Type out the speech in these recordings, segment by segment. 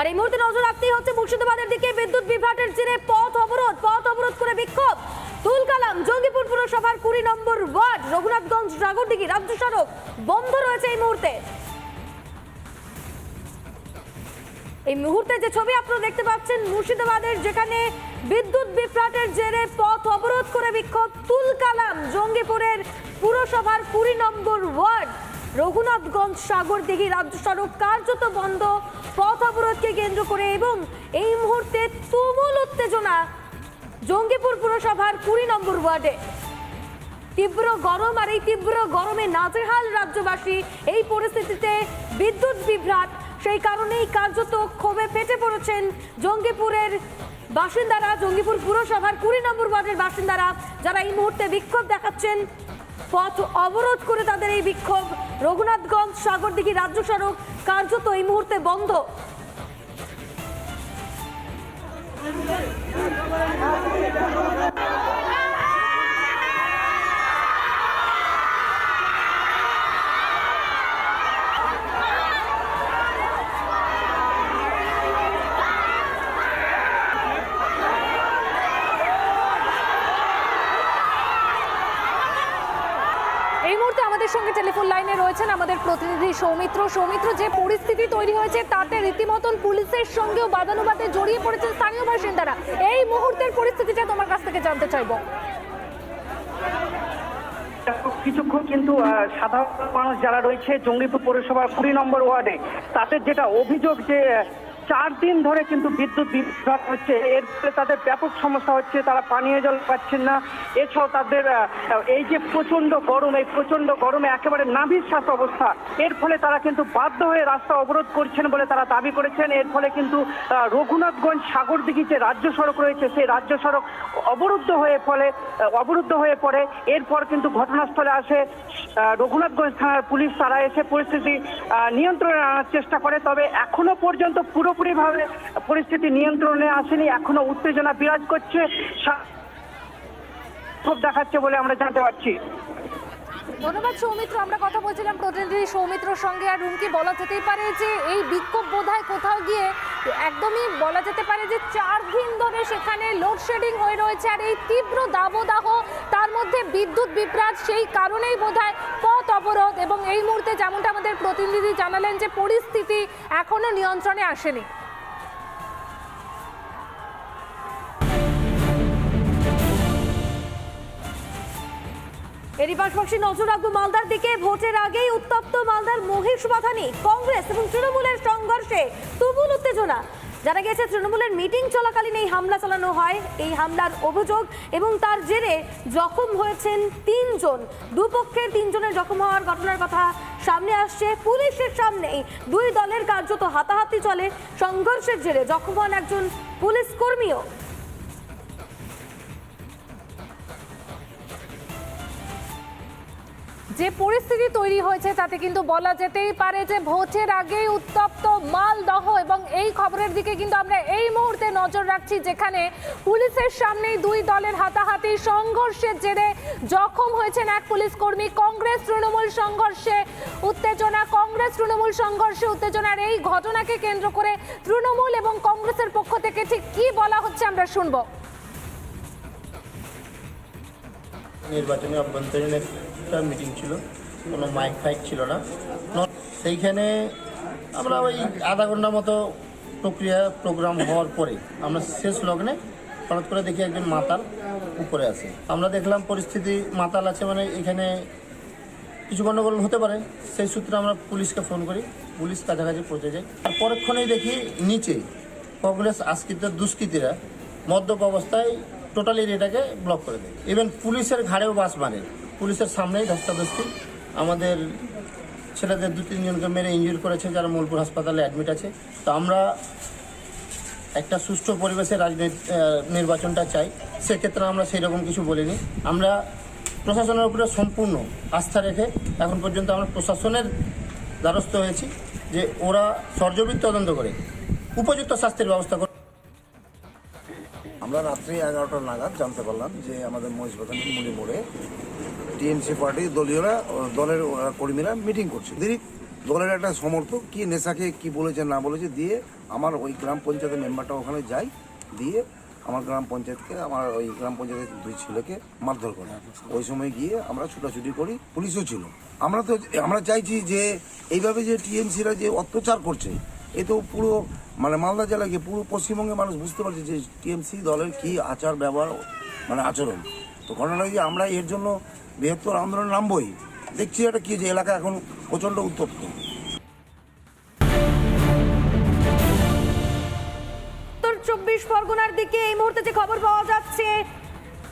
আর এই মুহূর্তে নজর রাখতেই হচ্ছে মুর্শিদাবাদের দিকে। বিদ্যুৎ বিভ্রাটের জেরে পথ অবরোধ পথ অবরোধ করে বিক্ষোভ। তুলকালাম জঙ্গিপুর পুরসভার কুড়ি নম্বর ওয়ার্ড, রঘুনাথগঞ্জ ড্রাগরদিঘি রাজ্য সড়ক বন্ধ রয়েছে এই মুহূর্তে। এই মুহূর্তে যে ছবি আপনারা দেখতে পাচ্ছেন, মুর্শিদাবাদের যেখানে বিদ্যুৎ বিভ্রাটের জেরে পথ অবরোধ করে বিক্ষোভ, তুলকালাম, জঙ্গিপুরের পুরসভার কুড়ি নম্বর ওয়ার্ড। রঘুনাথগঞ্জ সাগরদিঘি রাজ্য সড়ক কার্যত বন্ধ। পথ অবরোধকে কেন্দ্র করে এবং এই মুহূর্তে তুমুল উত্তেজনা। জঙ্গিপুর পুরসভার কুড়ি নম্বর ওয়ার্ডে। তীব্র গরম আর এই তীব্র গরমে নাজেহাল রাজ্যবাসী। এই পরিস্থিতিতে বিদ্যুৎ বিভ্রাট। সেই কারণেই কার্যত ক্ষোভে ফেটে পড়েছেন জঙ্গিপুরের বাসিন্দারা, জঙ্গিপুর পুরসভার কুড়ি নম্বর ওয়ার্ডের বাসিন্দারা, যারা এই মুহূর্তে বিক্ষোভ দেখাচ্ছেন। পথ অবরোধ করে তাদের এই বিক্ষোভ। রঘুনাথগঞ্জ সাগরদিঘি রাজ্য সড়ক কার্যত এই মুহূর্তে বন্ধ। সঙ্গে টেলিফোন লাইনে রয়েছেন আমাদের প্রতিনিধি সৌমিত্র। সৌমিত্র, যে পরিস্থিতি তৈরি হয়েছে তাতে রীতিমতন পুলিশের সঙ্গেও বাদানুবাদে জড়িয়ে পড়েছেন স্থানীয় বাসিন্দারা। এই মুহূর্তের পরিস্থিতিটা তোমার কাছ থেকে জানতে চাইব। কিছুক্ষণ কিন্তু সাধারণ মানুষ যারা রয়েছে জঙ্গিপুর পৌরসভার কুড়ি নম্বর ওয়ার্ডে তাদের যেটা অভিযোগ যে চার দিন ধরে কিন্তু বিদ্যুৎ বিভ্রাট হচ্ছে, এর ফলে তাদের ব্যাপক সমস্যা হচ্ছে, তারা পানীয় জল পাচ্ছেন না। এছাড়াও তাদের এই যে প্রচণ্ড গরম, এই প্রচণ্ড গরমে একেবারে নাভিশ্বাস অবস্থা, এর ফলে তারা কিন্তু বাধ্য হয়ে রাস্তা অবরোধ করছেন বলে তারা দাবি করেছেন। এর ফলে কিন্তু রঘুনাথগঞ্জ সাগরদিঘি যে রাজ্য সড়ক রয়েছে, সেই রাজ্য সড়ক অবরুদ্ধ হয়ে ফলে অবরুদ্ধ হয়ে পড়ে। এরপর কিন্তু ঘটনাস্থলে আসে রঘুনাথগঞ্জ থানার পুলিশ। তারা এসে পরিস্থিতি নিয়ন্ত্রণে আনার চেষ্টা করে। তবে এখনও পর্যন্ত পুরোপুরিভাবে পরিস্থিতি নিয়ন্ত্রণে আসেনি এখনও উত্তেজনা বিরাজ করছে দেখাচ্ছে বলে আমরা জানতে পারছি। ধন্যবাদ, সৌমিত্র। আমরা কথা বলছিলাম প্রতিনিধি সৌমিত্রর সঙ্গে। আর রুমকি, বলা যেতেই পারে যে এই বিক্ষোভ বোধহয় কোথাও গিয়ে একদমই বলা যেতে পারে যে চার দিন ধরে সেখানে লোডশেডিং হয়ে রয়েছে। আর এই তীব্র দাবদাহ, তার মধ্যে বিদ্যুৎ বিভ্রাট, সেই কারণেই বোধহয় পথ অবরোধ। এবং এই মুহূর্তে যেমনটা আমাদের প্রতিনিধি জানালেন যে, পরিস্থিতি এখনও নিয়ন্ত্রণে আসেনি। এরই পাশাপাশি নজর রাখব মালদার দিকে। ভোটের আগেই উত্তপ্ত মালদার মহিষ বাথানি কংগ্রেস এবং তৃণমূলের সংঘর্ষে তুমুল উত্তেজনা। জানা গেছে তৃণমূলের মিটিং চলাকালীন এই হামলা চালানো হয়। এই হামলার অভিযোগ এবং তার জেরে জখম হয়েছেন তিনজন। দুপক্ষের তিনজনের জখম হওয়ার ঘটনার কথা সামনে আসছে। পুলিশের সামনেই দুই দলের কার্যত হাতাহাতি চলে। সংঘর্ষের জেরে জখম হন একজন পুলিশ কর্মীও। যে পরিস্থিতি তৈরি হয়েছে তাতে কিন্তু বলা যেতেই পারে যে ভোটের আগেই উত্তপ্ত মালদহ এবং এই খবরের দিকে কিন্তু আমরা এই মুহূর্তে নজর রাখছি যেখানে পুলিশের সামনেই দুই দলের হাতাহাতি সংঘর্ষের জেরে জখম হয়েছেন এক পুলিশ কর্মী। কংগ্রেস তৃণমূল সংঘর্ষে উত্তেজনা, কংগ্রেস তৃণমূল সংঘর্ষে উত্তেজনার এই ঘটনাকে কেন্দ্র করে তৃণমূল এবং কংগ্রেসের পক্ষ থেকে ঠিক কি বলা হচ্ছে আমরা শুনব। নির্বাচনী অভ্যন্তরীণ একটা মিটিং ছিল। কোনো মাইক ফাইক ছিল না। সেইখানে আমরা ওই আধা ঘণ্টা মতো প্রক্রিয়া প্রোগ্রাম হওয়ার পরে আমরা শেষ লগ্নে হঠাৎ করে দেখি একজন মাতাল উপরে আছে। আমরা দেখলাম পরিস্থিতি মাতাল আছে মানে এখানে কিছু গণ্ডগোল হতে পারে। সেই সূত্রে আমরা পুলিশকে ফোন করি। পুলিশ কাছাকাছি পৌঁছে যায়। আর পরক্ষণেই দেখি নিচে কংগ্রেস আশ্রিত দুষ্কৃতীরা মদ্যপ অবস্থায় টোটালি এটাকে ব্লক করে দেয়। ইভেন পুলিশের ঘাড়েও বাস মানে পুলিশের সামনেই ধস্তাধস্তি। আমাদের ছেলেদের দু তিনজনকে মেরে ইনজুর করেছে, যারা মূলপুর হাসপাতালে অ্যাডমিট আছে। তো আমরা একটা সুষ্ঠু পরিবেশে রাজনীতি নির্বাচনটা চাই। সেক্ষেত্রে আমরা সেই রকম কিছু বলিনি। আমরা প্রশাসনের উপরে সম্পূর্ণ আস্থা রেখে এখন পর্যন্ত আমরা প্রশাসনের দ্বারস্থ হয়েছি যে ওরা সর্জবিক তদন্ত করে উপযুক্ত শাস্তির ব্যবস্থা করে আমরা রাত্রি এগারোটা নাগাদ জানতে পারলাম যে আমাদের মহিষবাজার মুড়ি মোড়ে টিএমসি পার্টি দলীয়রা দলের কর্মীরা মিটিং করছে। দিদি দলের একটা সমর্থক, কি নেশাকে কি বলেছে, না বলেছে, দিয়ে আমার ওই গ্রাম পঞ্চায়েতের মেম্বারটা ওখানে যাই দিয়ে আমার গ্রাম পঞ্চায়েতকে, আমার ওই গ্রাম পঞ্চায়েতের দুই ছেলেকে মারধর করে। ওই সময় গিয়ে আমরা ছুটাছুটি করি, পুলিশও ছিল। আমরা তো, আমরা চাইছি যে এইভাবে যে টিএমসিরা যে অত্যাচার করছে, এ তো পুরো মানে মালদা জেলাকে, পুরো পশ্চিমবঙ্গের মানুষ বুঝতে পারছে যে টিএমসি দলের কি আচার ব্যবহার মানে আচরণ। তো ঘটনা যে আমরা এর জন্য বৃহত্তর আন্দোলন নামবই। দেখছি এটা কি যে এলাকা এখন প্রচণ্ড উত্তপ্ত। চব্বিশ পরগনার দিকে এই মুহূর্তে যে খবর পাওয়া যাচ্ছে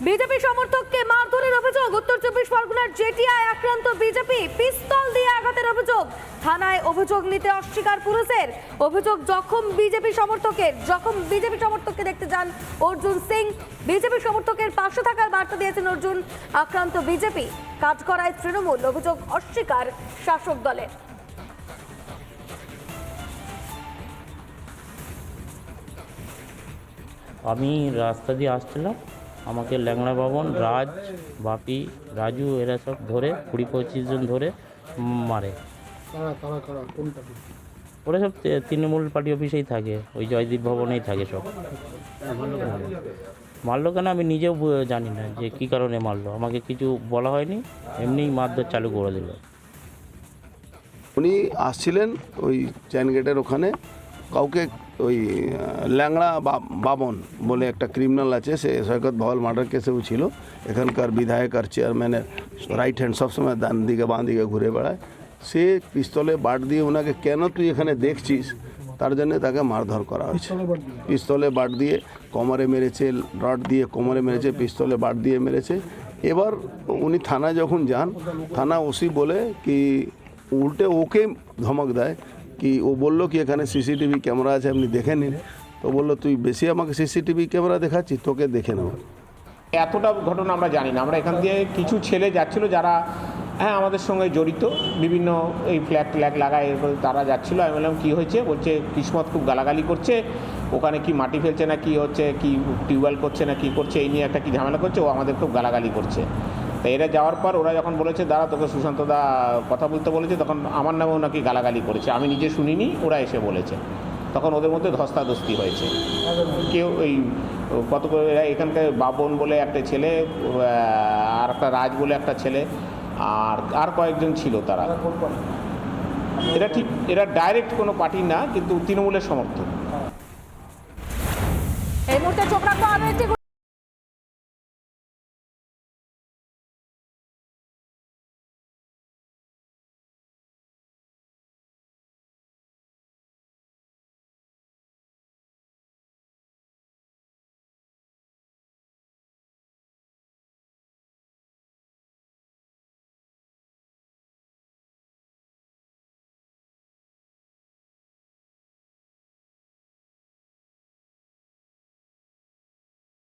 বিজেপি সমর্থককে মারধরের অভিযোগ। উত্তর চব্বিশ পরগনার জেটিআই আক্রান্ত বিজেপি পিস্তল দিয়ে আঘাতের অভিযোগ। থানায় অভিযোগ নিতে অস্বীকার পুরুষের অভিযোগ জখম বিজেপি সমর্থকের। জখম বিজেপি সমর্থককে দেখতে যান অর্জুন সিং। বিজেপি সমর্থকের পাশে থাকার বার্তা দিয়েছেন অর্জুন। আক্রান্ত বিজেপি কাজ করায় তৃণমূল। অভিযোগ অস্বীকার শাসক দলের। আমি রাস্তা দিয়ে আসছিলাম। আমাকে ল্যাংড়া বাবন রাজ বাপি রাজু এরা সব ধরে কুড়ি পঁচিশ জন ধরে মারে। ওরা সব তৃণমূল পার্টি অফিসেই থাকে ওই জয়দীপ ভবনেই থাকে সব। মারলো কেন আমি নিজেও জানি না যে কী কারণে মারলো আমাকে কিছু বলা হয়নি এমনিই মারধর চালু করে দিল। উনি আসছিলেন ওই চ্যান গেটের ওখানে কাউকে ওই ল্যাংড়া বাবন বলে একটা ক্রিমিনাল আছে সে সৈকত ভবল মার্ডার কেসেও ছিল। এখানকার বিধায়ক আর চেয়ারম্যানের রাইট হ্যান্ড সবসময় ডান দিকে বাঁ দিকে ঘুরে বেড়ায়। সে পিস্তলে বাট দিয়ে ওনাকে কেন তুই এখানে দেখছিস? তার জন্য তাকে মারধর করা হয়েছে। পিস্তলে বাট দিয়ে কোমরে মেরেছে রড দিয়ে কোমরে মেরেছে পিস্তলে বাট দিয়ে মেরেছে। এবার উনি থানায় যখন যান থানা ওসি বলে কি উল্টে ওকে ধমক দেয়। কি ও বলল কি, এখানে সিসিটিভি ক্যামেরা আছে, আপনি দেখে নিন। তো বলল, তুই বেশি আমাকে সিসিটিভি ক্যামেরা দেখাচ্ছিস, তোকে দেখে নেব। এতটা ঘটনা আমরা জানি না। আমরা এখান দিয়ে কিছু ছেলে যাচ্ছিল যারা হ্যাঁ আমাদের সঙ্গে জড়িত। বিভিন্ন এই ফ্ল্যাগ ট্ল্যাগ লাগায়, এরপরে তারা যাচ্ছিল। আমি বললাম, কী হয়েছে? বলছে, কিসমত খুব গালাগালি করছে। ওখানে কি মাটি ফেলছে না কি হচ্ছে, কি টিউবওয়েল করছে না কি করছে, এই নিয়ে একটা কি ঝামেলা করছে? ও আমাদের খুব গালাগালি করছে। তা এরা যাওয়ার পর ওরা যখন বলেছে, দাঁড়া, তোকে সুশান্ত দা কথা বলতে বলেছে, তখন আমার নামেও নাকি গালাগালি করেছে। আমি নিজে শুনিনি, ওরা এসে বলেছে। তখন ওদের মধ্যে ধস্তাধস্তি হয়েছে। কেউ ওই কত এখানকার বাবন বলে একটা ছেলে আর একটা রাজ বলে একটা ছেলে, আর আর কয়েকজন ছিল তারা। এরা ঠিক এরা ডাইরেক্ট কোনো পার্টি না, কিন্তু তৃণমূলের একটি